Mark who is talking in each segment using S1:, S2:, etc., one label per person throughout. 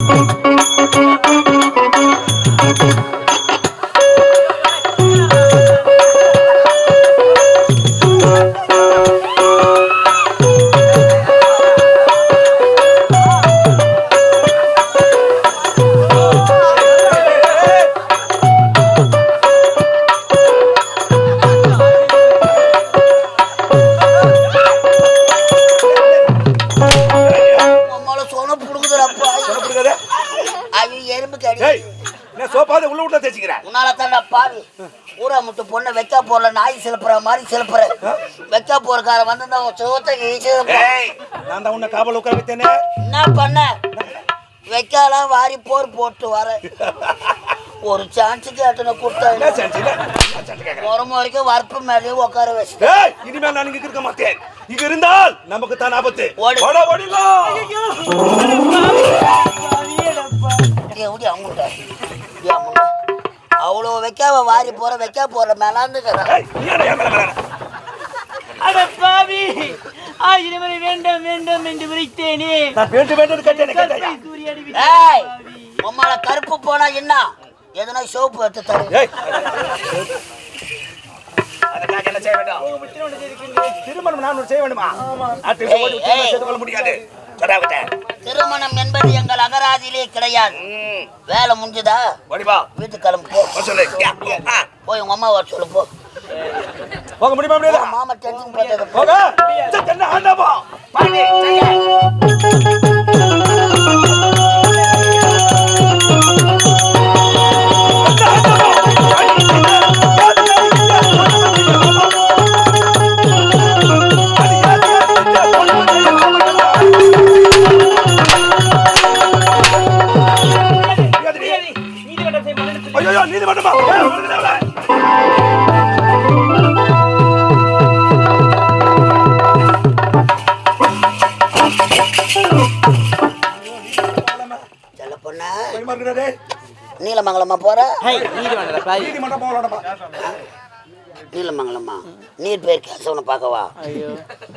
S1: Thank you. சொன புடுங்குதுறப்பா
S2: புரியுதா?
S1: அது எறும்பு கடி.
S2: நான் சோப்பாத உள்ள தேய்ச்சிக்கிறேன்
S1: உன்னால தான்டா பாவி. ஊரா முட்டு பொண்ணை வைக்க போறல நாய் சிலப்புற மாதிரி சிலப்புற. வைக்க போறக்கார வந்து இந்த சோத்தை
S2: ஏய் நான் தான் உன்னை காவல் உட்கார வைத்தேனே.
S1: என்ன பண்ண? வைக்காலாம் வாரி போர் போட்டு வர. ஒரு கொடுத்தா
S2: சென்ஸ் சென்ஸ் கேக்குறேன்
S1: ஒரு வரைக்கும் வறுப்பு மேலேயே உட்கார வச்சு
S2: ஏய் இனிமேல் நான் இங்க இருக்க மாட்டேன். இங்க இருந்தால் நமக்கு தான் ஆபத்து.
S1: ஓடு.
S2: ஓட
S1: வைக்காம வாரி போற வைக்க போற மேலாந்துக்கிறேன்.
S2: ஏய் நீ என்ன ஏன் மேல மேல?
S3: அட பாவி ஆயிரம் முறை வேண்டாம் வேண்டாம் என்று விரித்தேனே.
S1: உம்மால கருப்பு போனா என்ன? எதனா சோப்பு எடுத்து தரு.
S2: ஏய். அதுக்காக என்ன செய்ய வேண்டும்? திருமணம் நான் செய்ய வேண்டுமா? முடியாது.
S1: திருமணம் என்பது எங்கள் அகராதியிலே கிடையாது.
S2: ம்.
S1: வேலை முடிஞ்சுதா? வீட்டுக்கு கிளம்பு. போய் உங்க அம்மா வர சொல்லு போ.
S2: போக முடியுமா முடியாதா
S1: மாமா டென்ஷன்
S2: போக.
S1: நீலமங்கலமா போற? நீலமங்கலமா? நீர் பேர் பார்க்கவா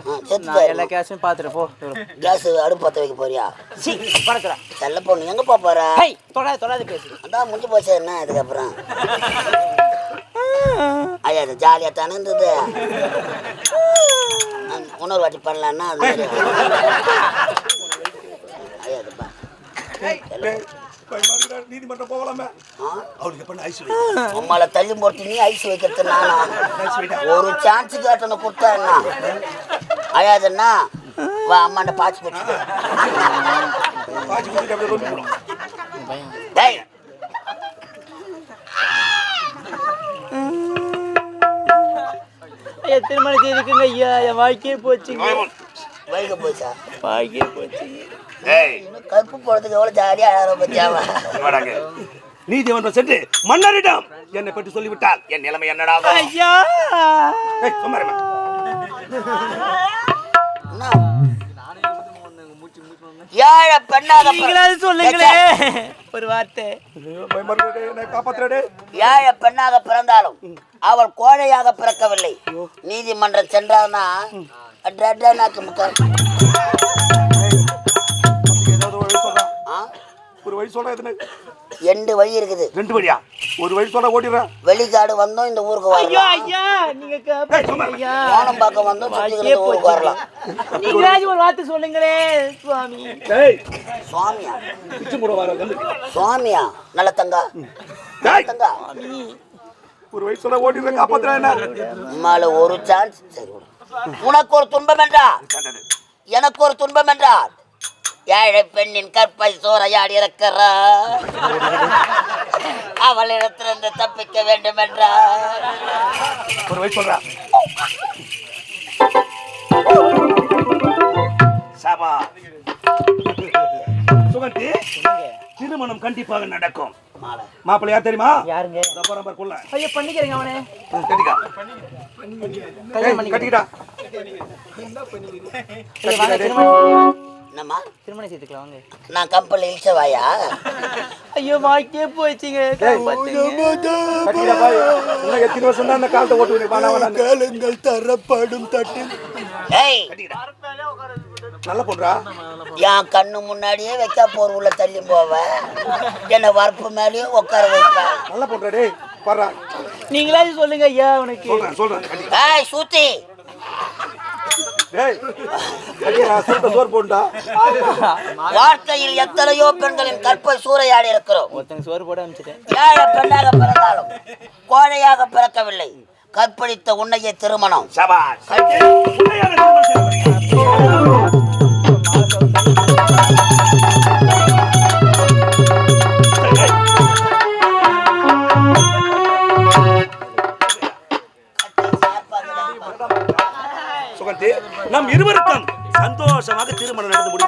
S1: ஆ, செத்து
S3: நான் எல்லா கேஸையும் பார்த்துட்டு போ
S1: கேஸ் அடுப்பு பத்த வைக்க போறியா?
S3: சி பணக்கிறா
S1: செல்ல பொண்ணு எங்க போப் போற?
S3: தொடாது தொடாது பேசு.
S1: அதான் முடிஞ்சு போச்சு என்ன இதுக்கப்புறம்? ஐயா இது ஜாலியாக தானே இருந்தது. இன்னொரு வாட்டி பண்ணலான்னா அது ஐயா இது பா.
S2: பயமா இருக்குடா நீதிமன்றம் போகலாமே. ஐஸ்
S1: உம்மால தள்ளி போட்டு நீ ஐஸ் வைக்கிறது நானா? ஒரு சான்ஸ் கேட்டன கொடுத்தா என்ன அயாதுன்னா வா அம்மாண்ட பாச்சு
S2: பாச்சு குடிச்சிட்டு அப்படியே கொண்டு போடும்
S3: ஐயா திருமணம் செய்துக்குங்க ஐயா என் வாழ்க்கையே போச்சுங்க.
S1: வைக்க போச்சா?
S3: வாழ்க்கையே போச்சுங்க.
S2: ஏய்
S1: கருப்பு போடுறதுக்கு எவ்வளோ ஜாலியாக ஆகிற பத்தியாவா
S2: வாடாங்க. நீதிமன்றம் சென்று மன்னரிடம் என்னை பற்றி சொல்லிவிட்டால் என் நிலைமை என்னடா?
S3: ஐயா!
S2: ஏய், சும்மா இருமா.
S1: ஏழை பெண்ணாக
S3: ஒரு வார்த்தை.
S1: ஏழை பெண்ணாக பிறந்தாலும் அவள் கோழையாக பிறக்கவில்லை. நீதிமன்றம் சென்றார்னா அட்ரடானாக்கு முக்க
S2: அதுக்கு ஒரு வழி சொல்றா எதுன்னு?
S1: ரெண்டு வழி இருக்குது.
S2: ரெண்டு வழியா? ஒரு வழி சொல்றா ஓடிடுறேன்
S1: வெளிக்காடு வந்தோம் இந்த ஊருக்கு
S3: ஐயோ
S1: வரலாம்.
S3: ஐயா நீங்க. ஐயா.
S1: ஓனம்பாக்கம் வந்தோம் சுத்தி
S3: வாழ்க்கையே
S1: இந்த ஊருக்கு வரலாம்.
S3: நீங்களாச்சும் ஒரு வார்த்தை சொல்லுங்களே சுவாமி.
S2: டேய்
S1: சுவாமியா?
S2: பிச்சு மூட வர வந்து.
S1: சுவாமியா? நல்ல தங்கா.
S2: டேய்
S1: தங்கா.
S2: ஒரு வழி சொல்ல ஓடிடுறேன் காப்பாத்துறா என்ன?
S1: அம்மால ஒரு சான்ஸ் சரி விடு. உனக்கு ஒரு துன்பம் என்றால். எனக்கு ஒரு துன்பம் என்றால்? ஏழை பெண்ணின் கற்பை சோறையாடி இருக்கிறா அவளிடத்திலிருந்து தப்பிக்க வேண்டும் என்றால்
S2: ஒரு வழி சொல்றா. சாபா. சுகந்தி திருமணம் கண்டிப்பாக நடக்கும்.
S1: மாலை.
S2: மாப்பிள்ளை யார் தெரியுமா?
S3: யாருங்க?
S2: குள்ள.
S3: ஐயா பண்ணிக்கிறேங்க அவனே.
S2: கட்டிக்கா. கட்டிக்கிட்டா
S3: திருமணம்.
S1: என்னம்மா?
S3: திருமணம் செய்துக்கலாம் வாங்க.
S1: நான் கம்பெனி இழிச்சவாயா
S3: ஐயோ வாழ்க்கையே போச்சுங்க
S2: எத்தனை வருஷம் தான் அந்த காலத்தை ஓட்டு
S4: கேளுங்கள் தரப்படும் தட்டில்
S1: ஏய்
S2: நல்ல பொண்ணுடா.
S1: என் கண்ணு முன்னாடியே வைக்க போர் உள்ள தள்ளி போவேன் என்னை வரப்பு மேலேயும் உட்கார வைப்பேன்
S2: நல்ல பொண்ணுடா டேய். பாரு
S3: நீங்களாவது சொல்லுங்க ஐயா உனக்கு.
S2: சொல்றேன் சொல்றேன்.
S1: ஏய் சூத்தி.
S2: சோறு
S1: வாழ்க்கையில் எத்தனையோ பெண்களின் கற்பை சூறையாடி இருக்கிறோம்.
S3: ஒருத்தங்க சோறு போட
S1: ஏழை பெண்ணாக பிறந்தாலும் கோழையாக பிறக்கவில்லை. கற்பழித்த உன்னையே திருமணம்.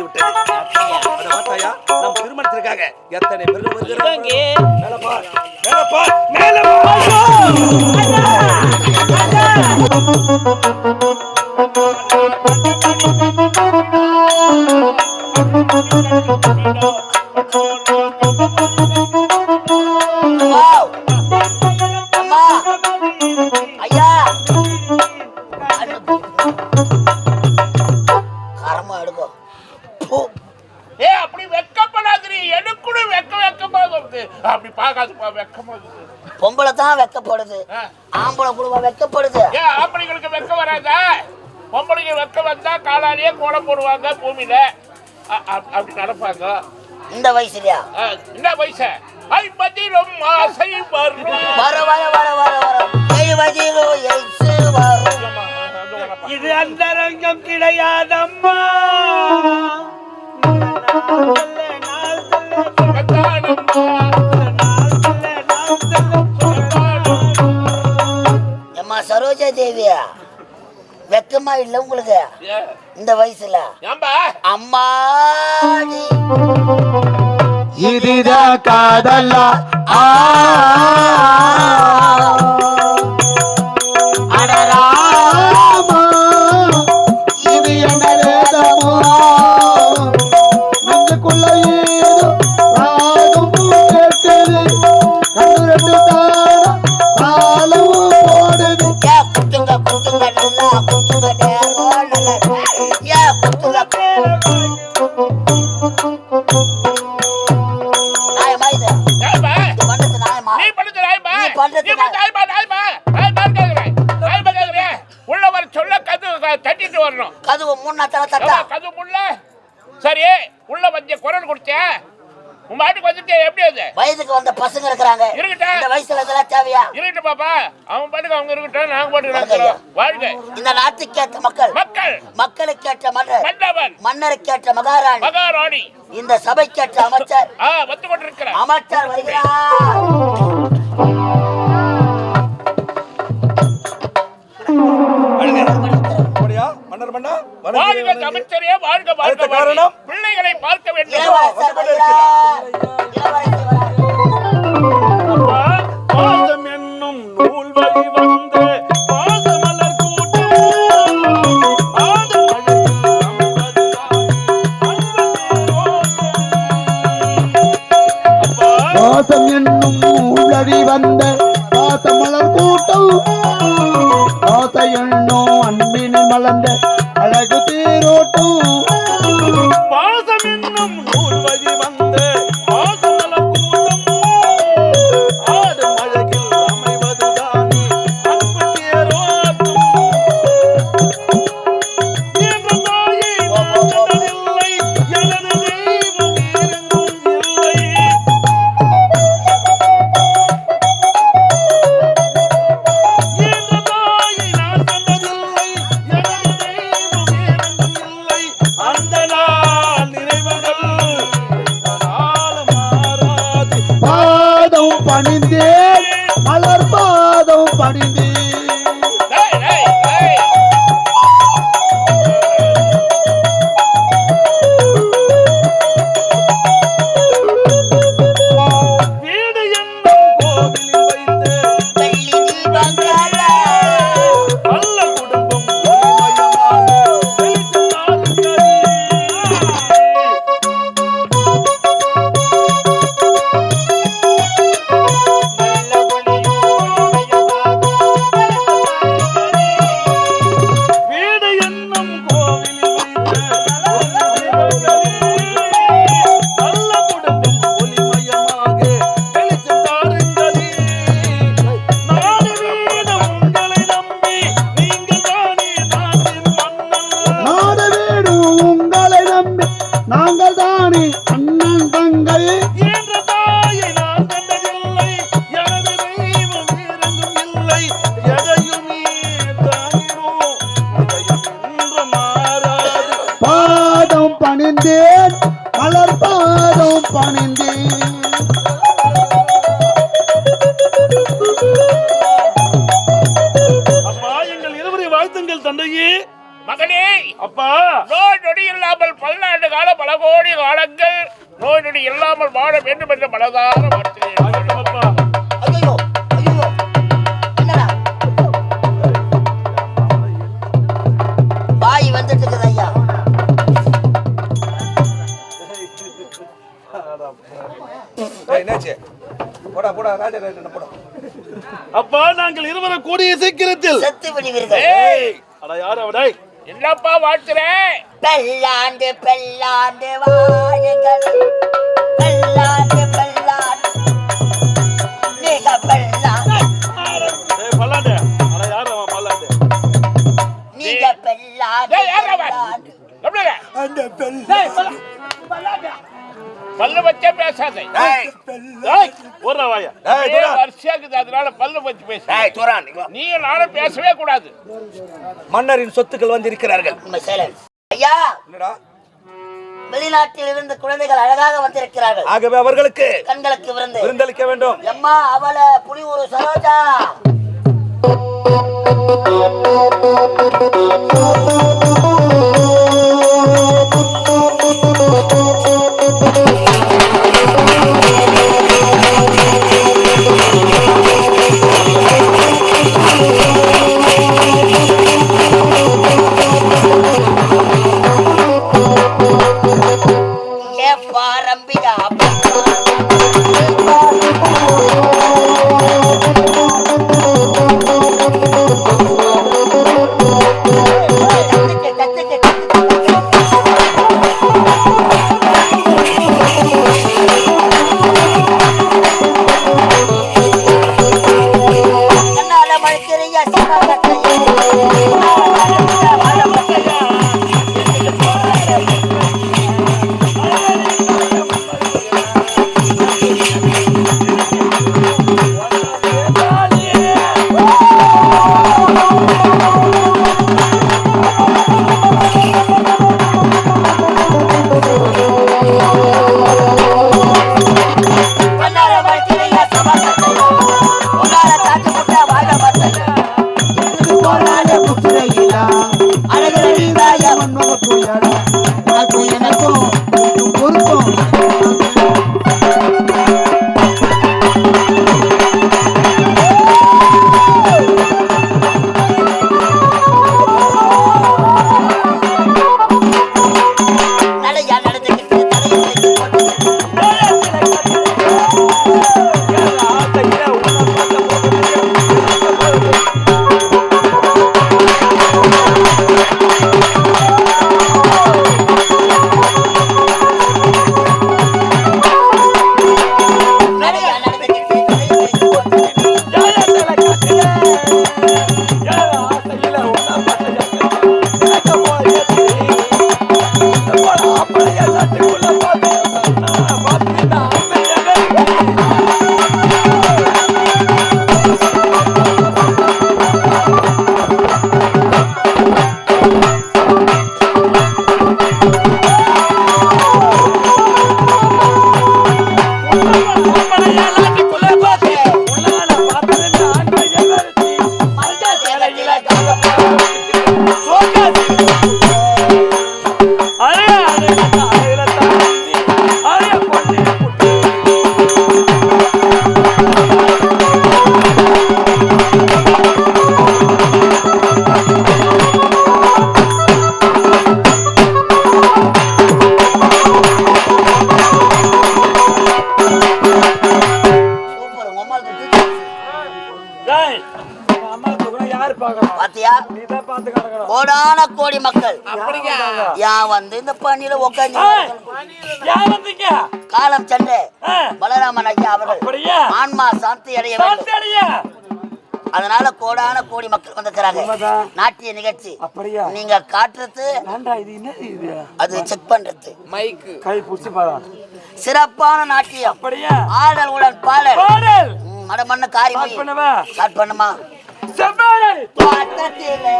S2: முடிந்து விட்டது அதை பார்த்தாயா? நம் திருமணத்திற்காக எத்தனை பேர்கள் வருகிறார்கள்
S3: இங்கே
S2: மேல பார் மேல பார் மேல பார்
S4: வெக்க வெக்கமா வருது. அப்படி பார்க்காதுப்பா வெக்கமா
S1: பொம்பளை தான் வெக்கப்படுது.
S4: ஆ.
S1: ஆம்பளை குடும்பம் வெக்கப்படுது.
S4: ஏன் ஆம்பளைங்களுக்கு வெக்க வராதா? பொம்பளைங்க வெக்க வந்தா காலாலேயே கோலம் போடுவாங்க பூமியில. அப்படி நடப்பாங்க.
S1: இந்த வயசுலயா?
S4: ஆ, என்ன வயசு ஐம்பதிலும் ஆசை வரும்.
S1: வர வர வர வர வர. எழுபதிலோ எய்சு வரும்.
S3: இது அந்த ரங்கம் கிடையாதம்மா.
S1: தேவியா? வெக்கமா இல்ல உங்களுக்கு? இந்த வயசுல? அம்மாடி
S5: இதுதான் காதல்லா. ஆ.
S4: சரி உள்ள வந்து குரல் கொடுத்தேன் உன் மாட்டுக்கு வந்துட்டு எப்படி அது?
S1: வயதுக்கு வந்த பசங்க இருக்கிறாங்க.
S4: இருக்கட்டும்.
S1: இந்த வயசுல இதெல்லாம் தேவையா?
S4: இருக்கட்டும் பாப்பா. அவன் பாட்டுக்கு அவங்க இருக்கட்டும் நாங்க பாட்டுக்கு
S1: வாழ்க ஐயா.
S4: இருக்கிறோம் வாழ்க.
S1: இந்த நாட்டுக்கேற்ற மக்கள்.
S4: மக்கள்.
S1: மக்களுக்கேற்ற மன்னர்.
S4: மன்னவன்.
S1: மன்னருக்கேற்ற மகாராணி.
S4: மகாராணி.
S1: இந்த சபைக்கேற்ற அமைச்சர்.
S4: ஆ வந்து கொண்டிருக்கிறார்.
S1: அமைச்சர் வருகிறார்.
S2: மன்னர் மன்னா
S4: வாழ்க அமைச்சரே வாழ்க வாழ்க.
S2: காரணம்?
S4: பிள்ளைகளை பார்க்க வேண்டும்
S5: பணிந்தேன் மலர் பாதம் பணிந்தேன்.
S6: மகனே.
S4: அப்பா.
S6: நோய் நொடி இல்லாமல் பல்லாண்டு கால பல கோடி காலங்கள் நோய் நொடி இல்லாமல் வாழ வேண்டும் என்ற மனதார வாழ்த்துகிறேன்
S4: அப்பா.
S1: ஐயோ ஐயோ. என்னடா? வாய் வந்துட்டு இருக்குது ஐயா
S4: என்னாச்சு? போடா போடா ராஜா ராஜா போடா. அப்பா நாங்கள் இருவரும் கூடிய சீக்கிரத்தில்
S1: செத்து விடுவீர்கள்.
S4: அட யார் அவடை
S6: என்னப்பா வாழ்த்துறேன்
S1: பெல்லாண்டு பெல்லாண்டு வாழுங்கள் பெல்லாண்டு பெல்லாண்டு. மிக பெல்லாண்டு.
S4: ஏய் பல்லாண்டு. அட யார் அவன் பல்லாண்டு?
S1: மிக பெல்லாண்டு
S6: ஏய், யார் அவன்?
S1: பெல்லாண்டு?
S6: பல்லு வச்சே பேசாத.
S4: ஓடுறா வாயா.
S6: ஒரே வரிசையாக்குது அதனால பல்லு வச்சு பேச. நீ நானும் பேசவே கூடாது.
S4: மன்னரின் சொத்துக்கள் வந்து இருக்கிறார்கள்.
S1: ஐயா
S4: என்னடா?
S1: வெளிநாட்டில் இருந்து குழந்தைகள் அழகாக வந்திருக்கிறார்கள்.
S4: ஆகவே அவர்களுக்கு
S1: கண்களுக்கு விருந்து.
S4: விருந்தளிக்க வேண்டும்.
S1: எம்மா அவள புலி ஒரு சரோஜா. ஏ யான் வந்து இந்த பணியில உட்காந்து காலம் சென்று பலராமன் ஐயா அவர்கள் ஆன்மா சாந்தி அடைய வேண்டும். அதனால கோடான கோடி மக்கள் வந்திருக்கிறாங்க. நாட்டிய நிகழ்ச்சி.
S2: அப்படியா?
S1: நீங்க காட்டுறது
S2: ஏண்டா இது என்ன இது?
S1: அது செக் பண்றது.
S2: கை பிடிச்சி
S1: சிறப்பான நாட்டியம்.
S3: அப்படியா?
S1: ஆடல் உடன் பாடல்.
S3: பாடல்.
S1: மடமண்ண காரி
S3: ஸ்டார்ட் பண்ணவா.
S1: ஸ்டார்ட் பண்ணுமா?
S3: செவ்வாழை.
S1: தோட்டத்திலே